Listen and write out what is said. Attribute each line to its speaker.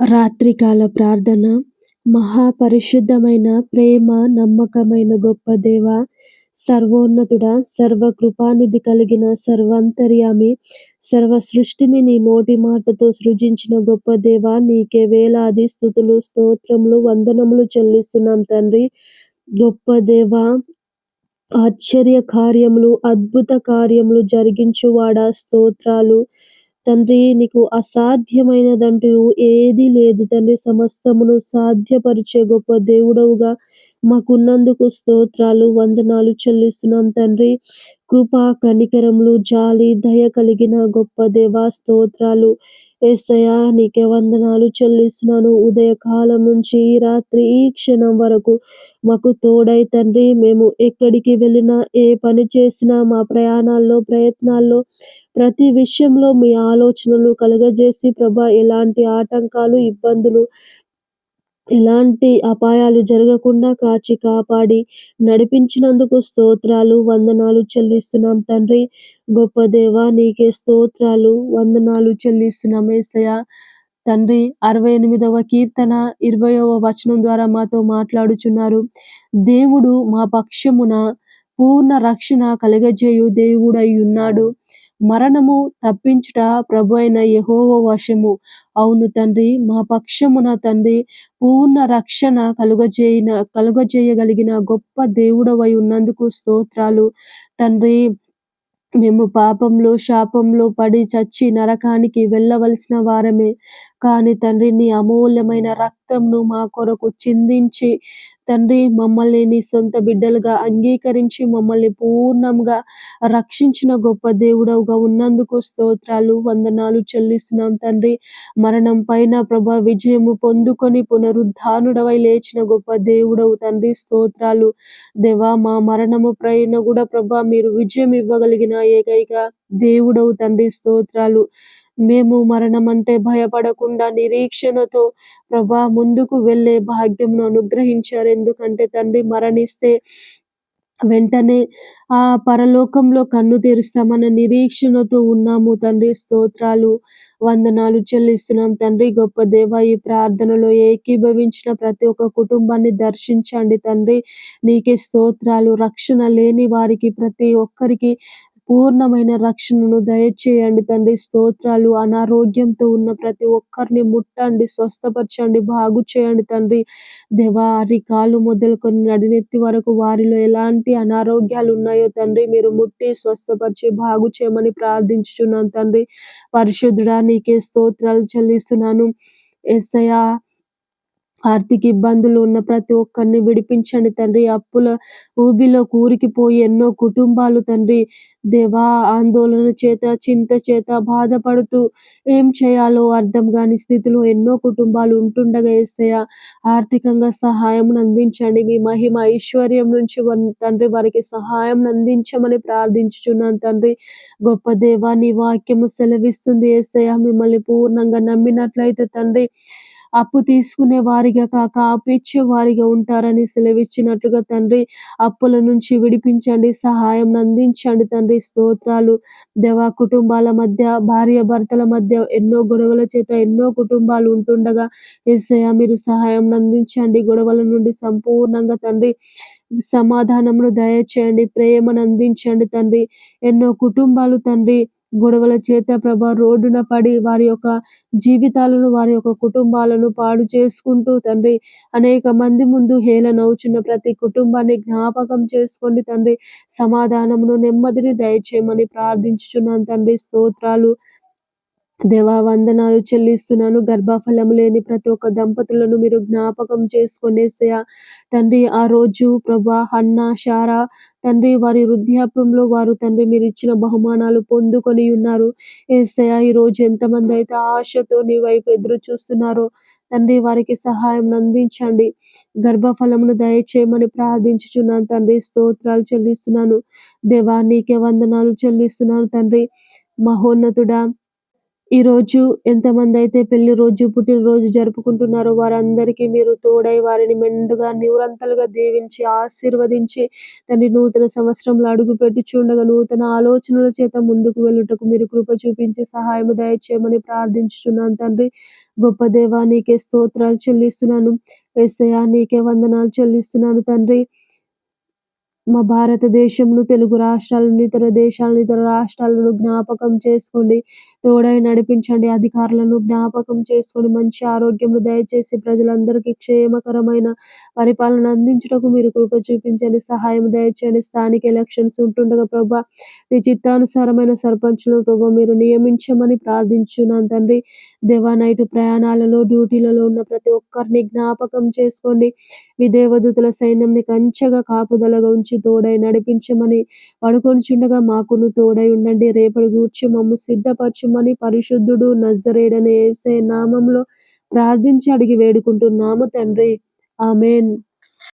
Speaker 1: రాత్రికాల ప్రార్థన. మహాపరిశుద్ధమైన ప్రేమ నమ్మకమైన గొప్ప దేవ సర్వోన్నతుడ సర్వకృపానిధి కలిగిన సర్వాంతర్యామి సర్వ సృష్టిని నీ నోటి మాటతో సృజించిన గొప్ప దేవ నీకే వేలాది స్థుతులు స్తోత్రములు వందనములు చెల్లిస్తున్నాం తండ్రి. గొప్ప దేవ ఆశ్చర్య కార్యములు అద్భుత కార్యములు జరిగించువాడా స్తోత్రాలు. తండ్రి నీకు అసాధ్యమైనదంటూ ఏది లేదు తండ్రి. సమస్తమును సాధ్యపరిచే గొప్ప దేవుడవుగా మాకున్నందుకు స్తోత్రాలు వందనాలు చెల్లిస్తున్నాం తండ్రి. కృపా కనికరములు జాలి దయ కలిగిన గొప్ప దేవా స్తోత్రాలు. ఏసయా నీకే వందనాలు చెల్లిస్తున్నాను. ఉదయకాలం నుంచి ఈ రాత్రి ఈ క్షణం వరకు మాకు తోడై తండ్రి మేము ఎక్కడికి వెళ్ళినా ఏ పని చేసినా మా ప్రయాణాల్లో ప్రయత్నాల్లో ప్రతి విషయంలో మీ ఆలోచనలు కలుగజేసి ప్రభా ఎలాంటి ఆటంకాలు ఇబ్బందులు ఎలాంటి అపాయాలు జరగకుండా కాచి కాపాడి నడిపించినందుకు స్తోత్రాలు వందనాలు చెల్లిస్తున్నాం తండ్రి. గొప్ప దేవా నీకే స్తోత్రాలు వందనాలు చెల్లిస్తున్నాం ఏసయ తండ్రి అరవై ఎనిమిదవ కీర్తన ఇరవయవ వచనం ద్వారా మాతో మాట్లాడుచున్నారు. దేవుడు మా పక్షమున పూర్ణ రక్షణ కలగజేయు దేవుడై ఉన్నాడు. మరణము తప్పించుట ప్రభు అయిన యహోవ వశము. అవును తండ్రి మా పక్షమున తండ్రి పూర్ణ రక్షణ కలుగజేయిన కలుగజేయగలిగిన గొప్ప దేవుడవై ఉన్నందుకు స్తోత్రాలు. తండ్రి మేము పాపంలో శాపంలో పడి చచ్చి నరకానికి వెళ్ళవలసిన వారమే. కానీ తండ్రి నీ అమూల్యమైన రక్తంను మా కొరకు చిందించి తండ్రి మమ్మల్ని నీ సొంత బిడ్డలుగా అంగీకరించి మమ్మల్ని పూర్ణంగా రక్షించిన గొప్ప దేవుడవుగా ఉన్నందుకు స్తోత్రాలు వందనాలు చెల్లిస్తున్నాం తండ్రి. మరణం పైన ప్రభా విజయము పొందుకొని పునరుద్ధానుడవై లేచిన గొప్ప దేవుడవు తండ్రి స్తోత్రాలు. దేవా మా మరణము పైన కూడా ప్రభా మీరు విజయం ఇవ్వగలిగిన ఏకైక దేవుడవు తండ్రి స్తోత్రాలు. మేము మరణం అంటే భయపడకుండా నిరీక్షణతో ప్రభా ముందుకు వెళ్ళే భాగ్యంను అనుగ్రహించారు. ఎందుకంటే తండ్రి మరణిస్తే వెంటనే ఆ పరలోకంలో కన్ను తెరుస్తామన్న నిరీక్షణతో ఉన్నాము. తండ్రి స్తోత్రాలు వందనాలు చెల్లిస్తున్నాం. తండ్రి గొప్ప దేవ ఈ ప్రార్థనలో ఏకీభవించిన ప్రతి ఒక్క కుటుంబాన్ని దర్శించండి. తండ్రి నీకే స్తోత్రాలు. రక్షణ లేని వారికి ప్రతి ఒక్కరికి పూర్ణమైన రక్షణను దయచేయండి తండ్రి. స్తోత్రాలు అనారోగ్యంతో ఉన్న ప్రతి ఒక్కరిని ముట్టండి స్వస్థపరచండి బాగు చేయండి తండ్రి. దేవా అరికాలు మొదలుకొని నడినెత్తి వరకు వారిలో ఎలాంటి అనారోగ్యాలు ఉన్నాయో తండ్రి మీరు ముట్టి స్వస్థపరిచి బాగు చేయమని ప్రార్థించుచున్నాను తండ్రి. పరిశుద్ధుడా నీకే స్తోత్రాలు చెల్లిస్తున్నాను. ఎస్ఐయా ఆర్థిక ఇబ్బందులు ఉన్న ప్రతి ఒక్కరిని విడిపించండి తండ్రి. అప్పుల ఊబిలో కూరికిపోయి ఎన్నో కుటుంబాలు తండ్రి దేవా ఆందోళన చేత చింత చేత బాధపడుతూ ఏం చేయాలో అర్థం కాని స్థితిలో ఎన్నో కుటుంబాలు ఉంటుండగా ఏసయ ఆర్థికంగా సహాయం అందించండి. మీ మహిమ ఐశ్వర్యం నుంచి తండ్రి వారికి సహాయం అందించమని ప్రార్థించుచున్నాను తండ్రి. గొప్ప దేవా నీ వాక్యము సెలవిస్తుంది ఏసయ మిమ్మల్ని పూర్ణంగా నమ్మినట్లయితే తండ్రి అప్పు తీసుకునే వారిగా కాక అపేక్ష వారిగా ఉంటారని సెలవిచ్చినట్లుగా తండ్రి అప్పుల నుంచి విడిపించండి సహాయం అందించండి తండ్రి. స్తోత్రాలు. దేవా కుటుంబాల మధ్య భార్య భర్తల మధ్య ఎన్నో గొడవల చేత ఎన్నో కుటుంబాలు ఉంటుండగా ఎస్ఐ మీరు సహాయం అందించండి. గొడవల నుండి సంపూర్ణంగా తండ్రి సమాధానమును దయచేయండి ప్రేమను అందించండి తండ్రి. ఎన్నో కుటుంబాలు తండ్రి గొడవల చేత ప్రభా రోడ్డున పడి వారి యొక్క జీవితాలను వారి యొక్క కుటుంబాలను పాడు చేసుకుంటూ తండ్రి అనేక మంది ముందు హేళనవుచున్న ప్రతి కుటుంబాన్ని జ్ఞాపకం చేసుకోండి తండ్రి. సమాధానమును నెమ్మదిని దయచేయమని ప్రార్థించుచున్నాను తండ్రి. స్తోత్రాలు దేవా వందనాలు చెల్లిస్తున్నాను. గర్భఫలం లేని ప్రతి ఒక్క దంపతులను మీరు జ్ఞాపకం చేసుకునేసయా తండ్రి ఆ రోజు ప్రభా అన్న షారా తండ్రి వారి వృద్ధాప్యంలో వారు తండ్రి మీరు ఇచ్చిన బహుమానాలు పొందుకొని ఉన్నారు. ఏసయా ఈ రోజు ఎంతమంది అయితే ఆశతో నీ వైపు ఎదురు చూస్తున్నారో తండ్రి వారికి సహాయం అందించండి. గర్భఫలమును దయచేయమని ప్రార్థించుచున్నాను తండ్రి స్తోత్రాలు చెల్లిస్తున్నాను. దేవా నీకే వందనాలు చెల్లిస్తున్నాను తండ్రి. మహోన్నతుడా ఈరోజు అయితే పెళ్ళి రోజు, పుట్టినరోజు జరుపుకుంటున్నారో వారందరికీ మీరు తోడై వారిని మెండుగా నిరంతలుగా దీవించి ఆశీర్వదించి తండ్రి నూతన సంవత్సరంలో అడుగుపెట్టుచుండగా నూతన ఆలోచనల చేత ముందుకు వెళ్ళుటకు మీరు కృప చూపించి సహాయం దయచేయమని ప్రార్థించుచున్నాను తండ్రి. గొప్ప దేవా నీకే స్తోత్రాలు చెల్లిస్తున్నాను. యేసయ్యా నీకే వందనాలు చెల్లిస్తున్నాను తండ్రి. మా భారతదేశంను తెలుగు రాష్ట్రాలను ఇతర దేశాలను ఇతర రాష్ట్రాలను జ్ఞాపకం చేసుకోండి. తోడై నడిపించండి. అధికారులను జ్ఞాపకం చేసుకొని మంచి ఆరోగ్యం దయచేసి ప్రజలందరికీ క్షేమకరమైన పరిపాలన అందించుటకు మీరు కృప చూపించండి. సహాయం దయచేయండి. స్థానిక ఎలక్షన్స్ ఉంటుండగా ప్రభా నీ చిత్తానుసారమైన సర్పంచులను ప్రభా మీరు నియమించమని ప్రార్థించున్నాను తండ్రి. దేవా నైట్ ప్రయాణాలలో డ్యూటీలలో ఉన్న ప్రతి ఒక్కరిని జ్ఞాపకం చేసుకోండి. మీ దేవదూతల సైన్యంని కంచెగా కాపుదలగా ఉంచి తోడై నడిపించమని పడుకొనిచుండగా మాకును తోడై ఉండండి. రేపటి గూర్చి మమ్ము సిద్ధపరచమని పరిశుద్ధుడు నజరేడని ఏసే నామంలో ప్రార్థించి అడిగి వేడుకుంటున్నాము తండ్రి. ఆమెన్.